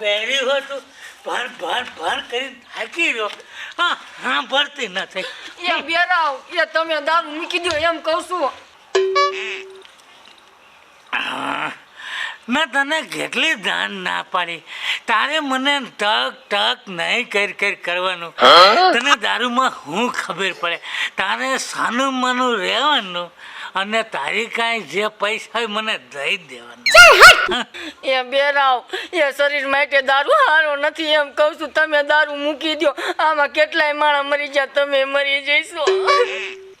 બેરી હતું. ભાર ભાર ભાર કરીને થાકી રહ્યો હા હા ભરતી નથી એ બેરાવ એ તમે દારૂ મૂકી દો એમ કહું છું. મેં તને કેટલી દાન ના પાડી. તારે મને ટક ટક નહીં કર કર કરવાનું. તને દારૂમાં હું ખબર પડે? તારે સાનું માનું રહેવાનું. અને તારી કાંઈ જે પૈસા હોય મને દઈ દેવાના. એ બેરાવ એ શરીર માટે દારૂ હારો નથી એમ કહું છું તમે દારૂ મૂકી દો આમાં કેટલાય માણસ મરી ગયા તમે મરી જઈશો.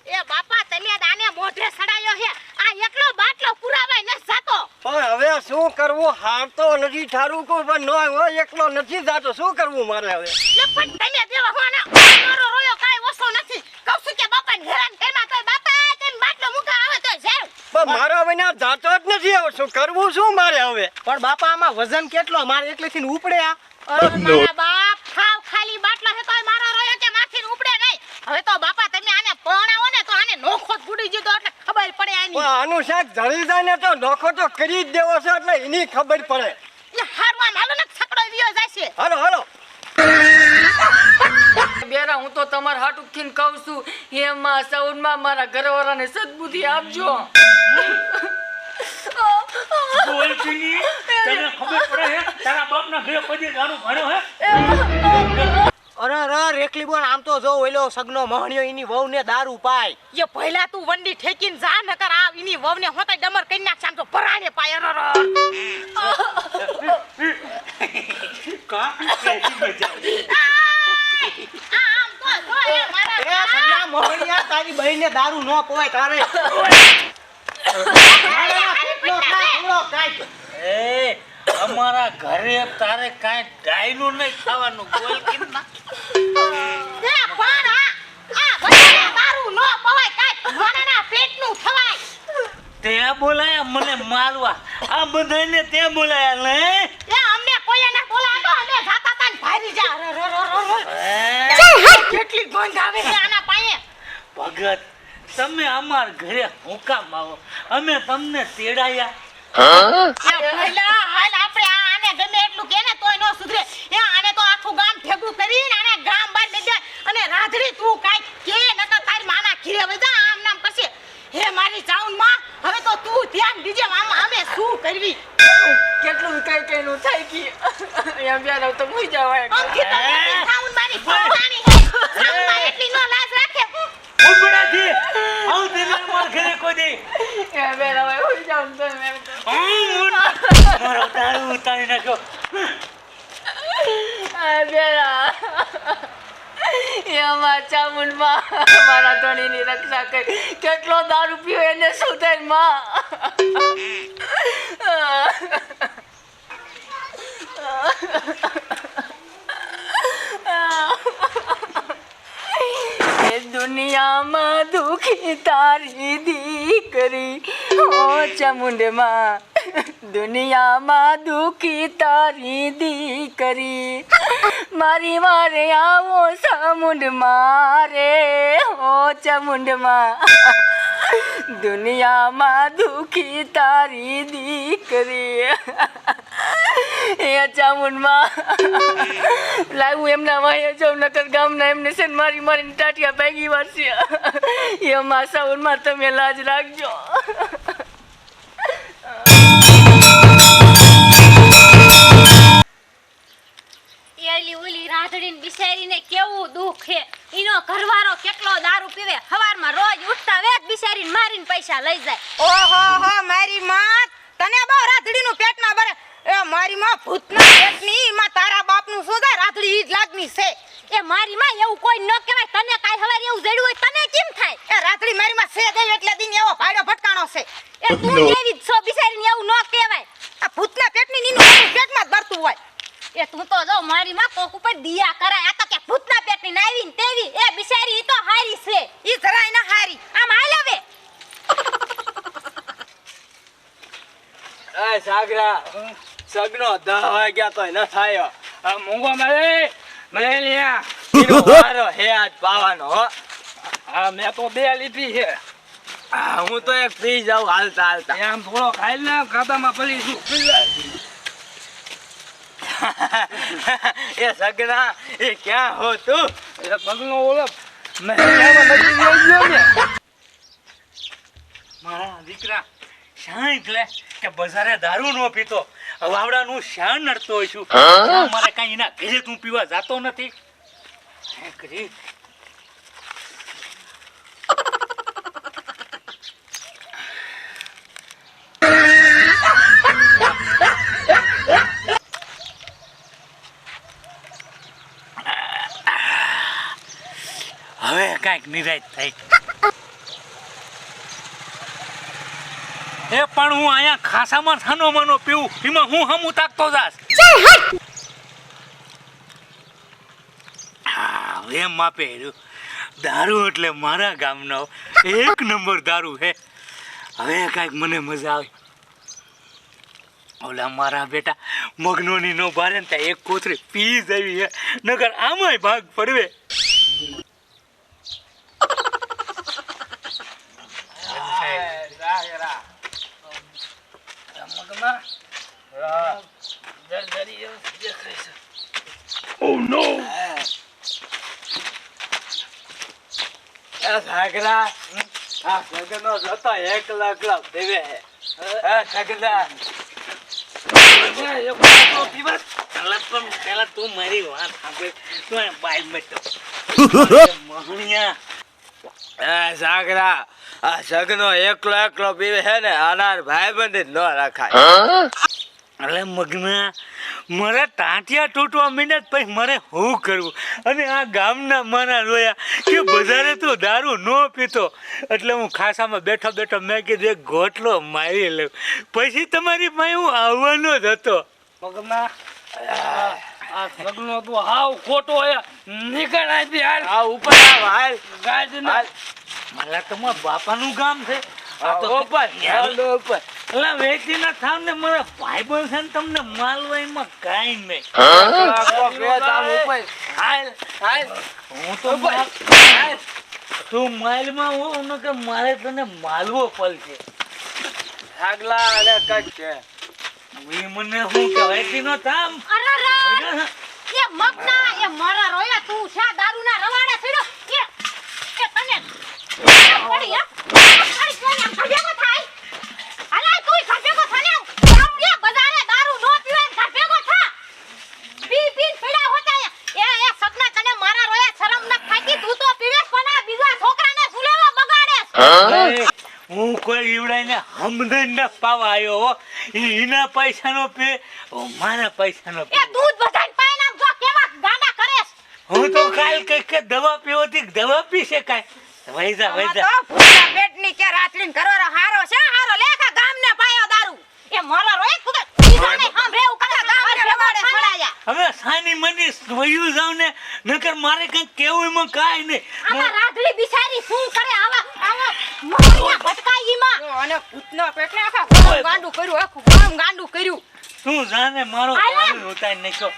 એ બાપા તમે આને મોઢે સડાયો હે આ એકલો બાટલો પુરાવાય ન જાતો. પણ હવે શું કરવું? હાર તો નથી ઠારું કોઈ પણ ન હોય એકલો નથી જાતો. શું કરવું મારે હવે? પણ તમે દેવા હોના મારો રોયો કાઈ ઓછો નથી. કહું છું કે બાપાને હેરાન કરમાં તો બાપા તેમ બાટલો મુકા આવે તો જાવ પણ મારો હવે ના જાતો જ નથી હવે શું કરવું શું મારે હવે? પણ બાપા આમાં વજન કેટલો? મારે એકલેથી ઉપડે આ. અરે મારા બાપ ખાવ ખાલી બાટલો હે તોય મારા રોયો કે માથી ઉપડે નહીં. હવે તો બાપા તમે આને પરણાવો ને તો આને નોખો જ ફૂટી જીતો એટલે ખબર પડે પણ આની આનું શાક જળી જાય ને તો નોખો તો કરી જ દેવો છે એટલે એની ખબર પડે. એ હારવા માલો ને છકડો વિયો જાશે. હાલો હાલો બેરા હું તો તમારા હાટુક થઈને કહું છું એમાં સૌનમાં મારા ઘરવાળાને સદબુદ્ધિ આપજો. બોલ ચીની, તને ખબર પડે હે? તારા બાપના ઘરે કોઈ દારૂ ભણ્યો હે? અરે અરે રેખલી બોન આમ તો જો ઓલો સગનો મહણ્યો એની વહુને દારૂ પાય. એ પહેલા તું વંડી ઠેકીને જા નકર આ એની વહુને હોતા ડમર કરી નાખ આમ તો પરાણે પાય અરર કા? કેસી મજા આમ તો જો એ એ મારા સગના મહણિયા તારી બહેને દારૂ ન પોય તારે. કેટલો ખાય, થોડો ખાય. એ અમારા ઘરે તારે કાંઈ ડાયનું નહીં ખાવાનું. બોલ કે ના? એ પણ આ આ બધાને દારૂ નો પવાય કાઈ મારાના તે બોલાયા મને મારવા. આ બધાને તે બોલાયા ને એ અમને કોઈએ ના બોલાતો અમે જાતા તા ભારી જા. અરર કેટલી ગંધ આવે છે આના પાયે? ભગત તમે અમાર ઘરે હુકામ આવો? અમે તમને તેડાયા. એ પહેલા હાલ આપણે આ આને ગમે એટલું કે ને તોય નો સુધરે. એ આને તો આખું ગામ ભેગું કરીને આને ગામ બહાર લઈ જાય અને રાધડી તું કાંઈક કે નકર તારી માના ખીરે વજા આમ નામ કરશે. હે મારી ચાઉનમાં હવે તો તું ધ્યાન દીજે આમાં અમે શું કરવી? કેટલું કઈ કઈ નું થાય કે? એમ બેરાવ તો મુઈ જવાય. અંકિત તો મારી માં એટલી નો લાજ રાખે. ઘરે કોઈ દે એ ઉતારી નાખ્યો આ બેરા એ અમાર મારા ધણીની રક્ષા કરી. કેટલો દારૂ પીયો એને શું થાયમાં? દુનિયામાં દુખી તારી દીકરી. ઓ ચામુંડમાં દુનિયામાં દુખી તારી દીકરી. મારી મારે આવો સામુંડ મારે ઓ ચામુંડમાં. દુનિયામાં દુખી તારી દીકરી. એ ચામુંડમાં. લાવું એમના વાહે જાઉં, નકર ગામના એમને છે મારી મારીને ટાટિયા ભાગી વારશે. એમાં સાઉનમાં તમે લાજ રાખજો. એલી ઓલી રાધડીને બિચારીને કેવું દુઃખ છે? ઈનો ઘરવાળો કેટલો દારૂ પીવે? હવારમાં રોજ ઉઠતા વેત બિચારીને મારીને પૈસા લઈ જાય. ઓહો હો મારી માં તને બહુ રાધડીનું પેટ ભરે એ મારી માં ભૂતના પેટની માં તારા બાપનું શું થાય? રાધડી ઈ જ લાગની છે. એ મારી માં એવું કોઈ ન કહેવાય. તને કાઈ હવાર એવું જડ્યું હોય તને કેમ થાય? એ રાધડી મારી માં છે દે એટલે દિન એવો ભાડો ભટકાણો છે. એ તું એવી જ છો બિચારીને એવું ન કહેવાય આ ભૂતના પેટની નીનું પેટમાં જ ભરતું હોય એ તું તો જો મારી માં કોક ઉપર દિયા કરાય. આ તો કે ભૂતના પેટની નાવીન તેવી. એ બિચારી તો હારી છે. ઈ જરાય ના હારી. આમ હાલ હવે. એ સાગરા સગનો દહ વાગ્યા તો ન થાય. આ મૂંગો મળે? મળે લ્યા એનો વારો હે આજ પાવાનો હો. હા મેં તો બે લીધી છે. હું તો એક પી જાઉં હાલતા હાલતા. આમ થોડો ખાઈ ને ખાતામાં પડી છું એ સગડા એ ક્યાં હો તું? એટલે પગનો ને? મારા દીકરા શાણ એટલે કે બજારે દારૂ નો પીતો. વાવડાનું શાણ નડતો હોય છું. મારે કાંઈ એના ઘરે તું પીવા જાતો નથી. કરી કાંઈક નિરાશ થઈ એ પણ હું અહીંયા ખાસામાં થાનો માનો પીવું. એમાં હું હમું તાકતો જાસ એમ માપે દારૂ એટલે મારા ગામનો એક નંબર દારૂ હે હવે કાંઈક મને મજા આવે. ઓલા મારા બેટા મગનોની નો ભારે ને ત્યાં એક કોથરી પી જવી હે નગર આમાંય ભાગ પડવે એ સાગરા આ સગનો જતો એક લાખ લાખ દેવે હે પહેલા પણ પહેલા તું મારી વાત સાંભળ. તું અહીંયા બાઈ મટો. મહણિયા. એ સાગરા આ સગનો એકલો એકલો પીવે છે ને આનાર ભાઈ બંધ ન રખાય. એટલે મગના મારે ટાંટિયા તૂટવા મીને પછી મારે શું કરવું? અને આ ગામના મારા રોયા કે બજારે તું દારૂ ન પીતો. એટલે હું ખાસામાં બેઠો બેઠો મેં કીધું એક ગોટલો મારી લઉં. પછી તમારી પાસે હું આવવાનો જ હતો. મગના આ સગનો તું હાવ ખોટો હે નીકળ આ ઉપર આવ હાલ. ગાડી ના મારા તમારા બાપાનું ગામ છે. આ તો ઉપર હાલ ઉપર એટલે વેચી ના થાવ ને મારા ભાઈબંધ છે ને તમને માલવા એમાં કાંઈ નહીં. આખો પેટ આમ ઉપર હાલ હાલ. હું તો ઉપર. માલ- તું માલમાં હો મારે તને માલવો પડશે. આગલા અને કટ છે. એ મને શું કહેવાય? કે નો થામ અરર! એ મગના એ મારા રોયા તું શા દારૂ ના છેડો એ એ તને પડી હે પડી કોને ખભેગો થાય અલા તું ખભેગો થાને ગામડે બજારે દારૂ નો પીવાય ખભેગો થા પી પી પીડા હોતા એ એ સગના તને મારા રોયા શરમ ન થાકી તું તો પીવે પણ આ બીજા છોકરાને સુલેવા બગાડે એ, હું કોઈ ઈવડાઈને હમદન આવ્યો એના પૈસાનો પે મારા પૈસાનો પે. એ દૂધ બધાને પાઈ નામ જો કેવા ગાંડા કરેસ હું તો કાલ કઈ કે દવા પીવો દવા પી શકાય. વૈજા આમાં વૈજા તો ભૂલા પેટની કે રાતડીન ઘરવાળો હારો છે હારો લેખા ગામને પાયો દારૂ. એ મારા રોય તું તો એવું કરે ગામને રવાડે છોડાયા હવે સાની મની વયું જાવ ને નકર મારે કઈ કેવું એમાં કાંઈ નહીં. આમાં રાધડી બિચારી શું કરે? આવા આવા અને ભૂતનો પેટલે આખા ગાંડું કર્યું આખું ગામ ગાંડું કર્યું. તું જાને મારો. દારૂ ઉતારી નાખ્યો.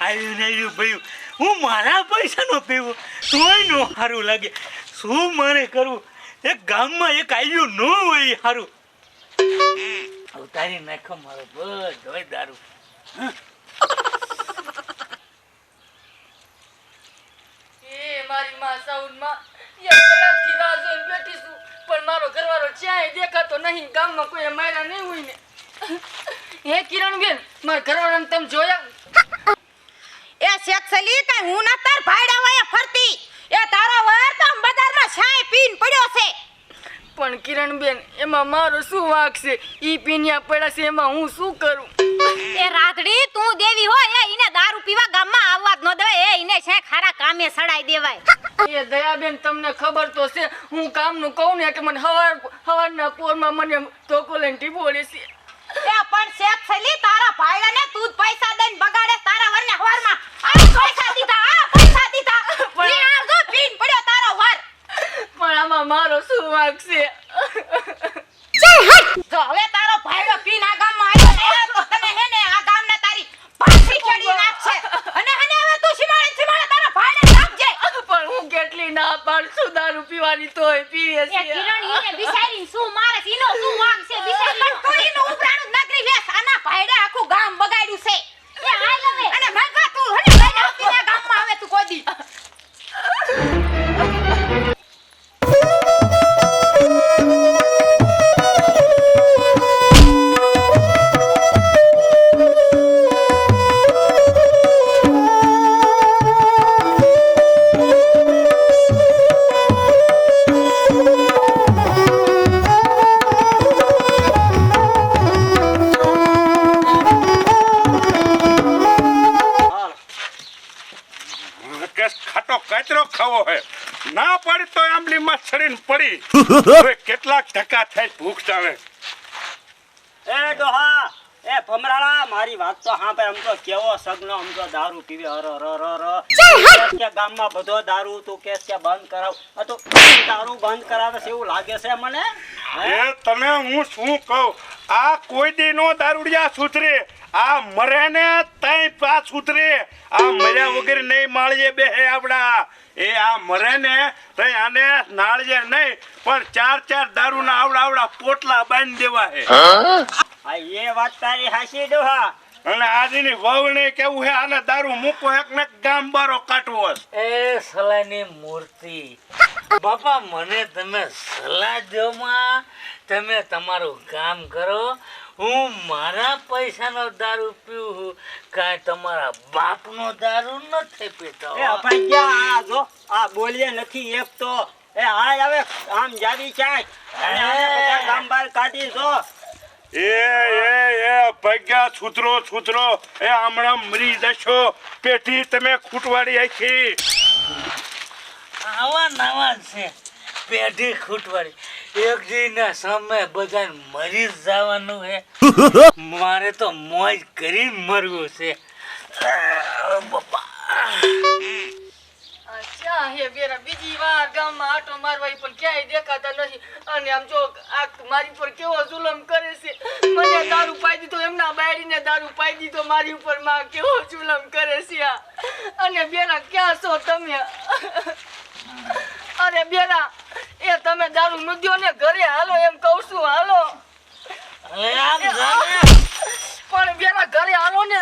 આવ્યું ને આવ્યું ભયું. હું મારા પૈસાનો પીવું તોય નો સારું લાગે. શું મારે કરવું? એક ગામમાં એક આવ્યું ન હોય સારું ઉતારી નાખ્યો મારો બધો દારૂ. મારી માં સાઉન્ડમાં એક કલાકથી રાહ જોઈને બેઠી છું. પણ મારો ઘરવાળો ક્યાંય દેખાતો નહીં ગામમાં કોઈ માર્યા નહીં હોય ને. હે કિરણબેન મારા ઘરવાળાને તમે જોયા એ શેખસલી કઈ હું ના તાર ભાઈડા વાયા ફરતી. એ તારા વર તો બજારમાં છાય પીન પડ્યો છે. પણ કિરણબેન એમાં મારો શું વાંક છે? ઈ પીન્યા પડ્યા છે એમાં હું શું કરું? એ રાધડી તું દેવી હોય એ ઈને દારૂ પીવા ગામમાં આવવા ન દેવાય એ ઈને છે ખારા કામે સડાઈ દેવાય. એ દયાબેન તમને ખબર તો છે હું કામનું કહું ને કે મને હવાર હવારના પોરમાં મને ધોકો લઈને ટીપોડે છે. એ પણ શેખસલી તારા ભાઈડાને તું જ પૈસા દઈને બગાડે તારા વરને હવારમાં. આ પૈસા દીધા આ પૈસા દીધા. પણ- આ જો પીન પડ્યો તારો વર. પણ આમાં મારો શું વાક છે? હવે તારો ભાઈડો પીન આ ગામમાં આવ્યો ને તો તને હે ને આ ગામને તારી પાછી ખેડી નાખશે અને હને હવે તું સીમાડે સીમાડે તારા ભાઈને રાખજે પણ હું કેટલી ના પાડશું દારૂ પીવાની તોય પીએ છીએ કિરણ એને બિચારી શું હવે કેટલાક ધક્કા થાય ભૂખ ચાવે એ ડોહા એ ભમરાળા મારી વાત તો હા ભાઈ આમ તો કેવો સગનો આમ તો દારૂ પીવે હર હર! હર હર કે ગામમાં બધો દારૂ તું કે કે બંધ કરાવ. આ તો દારૂ બંધ કરાવે છે એવું લાગે છે મને? હે? એ તમે હું શું કહું? આ કોઈ દી નો દારૂડિયા સુધરે આ મરે ને તઈ પા સુધરે. આ મર્યા વગર નહીં માળીએ બેહે આપડા એ આ મરે ને તઈ આને નાળજે નહીં પણ ચાર ચાર દારૂના આવડા આવડા પોટલા બાંધી દેવા હે? હા એ વાત તારી હાસી ડોહા. અને આજની વહુને કેવું હે આને દારૂ મૂકો એક ને ગામ બારો કાઢવો એ સલાહની મૂર્તિ. બાપા મને તમે સલાહ દો માં. તમે તમારું કામ કરો. હું મારા પૈસાનો દારૂ પીવું છું. કાંઈ તમારા બાપનો દારૂ નથી પીતો. એ અભાઈ ક્યાં આ જો આ બોલીએ નથી એક તો. એ આ હવે આમ જાવી ચાય અને આને બધા ગામ બહાર કાઢી જો. એ એ એ ભગ્યા છૂતરો છૂતરો એ હમણાં મરી જશો. પેટી તમે ખૂટવાડી આખી. આવા નવા છે. પેઢી ખૂટવાડી. એક દીના સામે બધા મરી જ જવાનું છે. મારે તો મોજ કરી મરવું છે. બાપા. હે બેરા બીજી વાર ગામમાં આટો મારવાય પણ ક્યાંય દેખાતા નથી અને આમ જો આ મારી પર કેવો જુલમ કરે છે. મને દારૂ પાઈ દીધો એમના બાયડીને દારૂ પાઈ દીધો મારી ઉપરમાં કેવો જુલમ કરે છે આ. અને બેરા ક્યાં છો તમે? અરે બેરા એ તમે દારૂ નુદ્યો ને ઘરે હાલો એમ કહું છું હાલો. પણ બેરા ઘરે હાલો ને.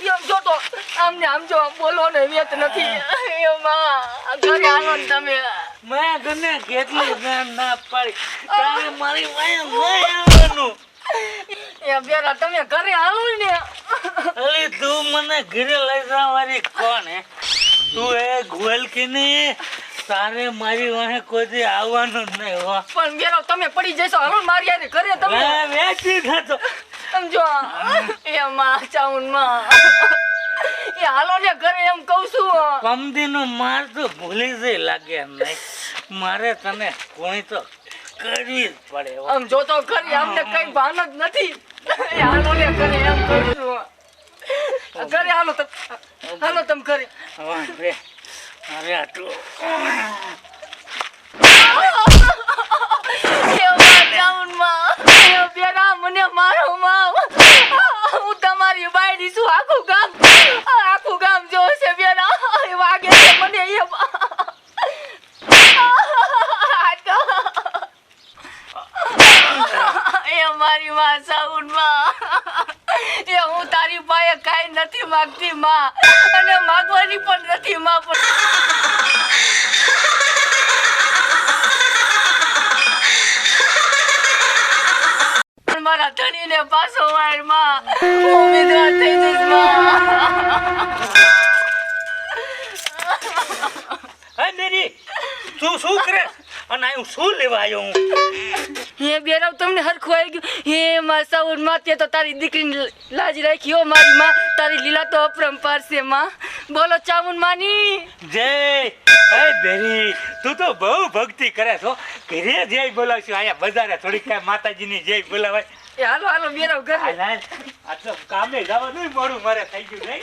એમ જો તો આમને આમ જો બોલો ને વેત નથી એમાં ઘરે હાલો ને તમે મેં તને કેટલી જ્ઞાન ના પાડી તારે મારી વાંહે નહીં આવવાનું એ બેરા તમે ઘરે આવો ને અલી તું મને ઘરે લઈ જવાની કોણ હે તું એ ગોલ કે નહીં તારે મારી વાહે કોઈ આવવાનું જ નહીં હો પણ બેરો તમે પડી જશો હાલો ને મારી ઘરે તમે વેચી થતો સમજો એ માં ચાઉનમાં એ હાલો ને ઘરે એમ કહું છું. કમદી કમદીનો માર તો ભૂલી જઈ લાગે એમ નહીં મારે તને કોઈ તો કરવી જ પડે આમ જો તો કરી અમને કઈ ભાન જ નથી. એ હાલો ને ઘરે એમ કહું છું. ઘરે હાલો તમે હાલો તમે ઘરે. હવે અરે આટલું મને છું આખું ગામ આખું ગામ જોશે એ વાગે છે મને એ મારી માં સાઉનમાં હું તારી પાસે કાંઈ નથી માગતી માં અને માંગવાની પણ નથી માં પણ મારા ધણીને પાછો વાળમાં વિધવા થઈ જઈશમાં મેરી તું શું કરે? અને હું શું લેવા આવ્યો હું? હે બેરાવ તમને હરખું આવી ગયું. હે માં સાઉનમાં તે તો તારી દીકરીની લાજ રાખી હો મારી માં. તારી લીલા તો અપરંપાર છે માં. બોલો ચામુન માની. જય. હે બેરી તું તો બહુ ભક્તિ કરે છો. ઘરે જય બોલાવશું. અહીંયા બજારે થોડીક કાંઈ માતાજીની જય બોલાવાય. એ હાલો હાલો મેરો ઘરે. હાલ, હાલ. આ તો કામે જવાનું મોડું મારે થઈ ગયું નહીં.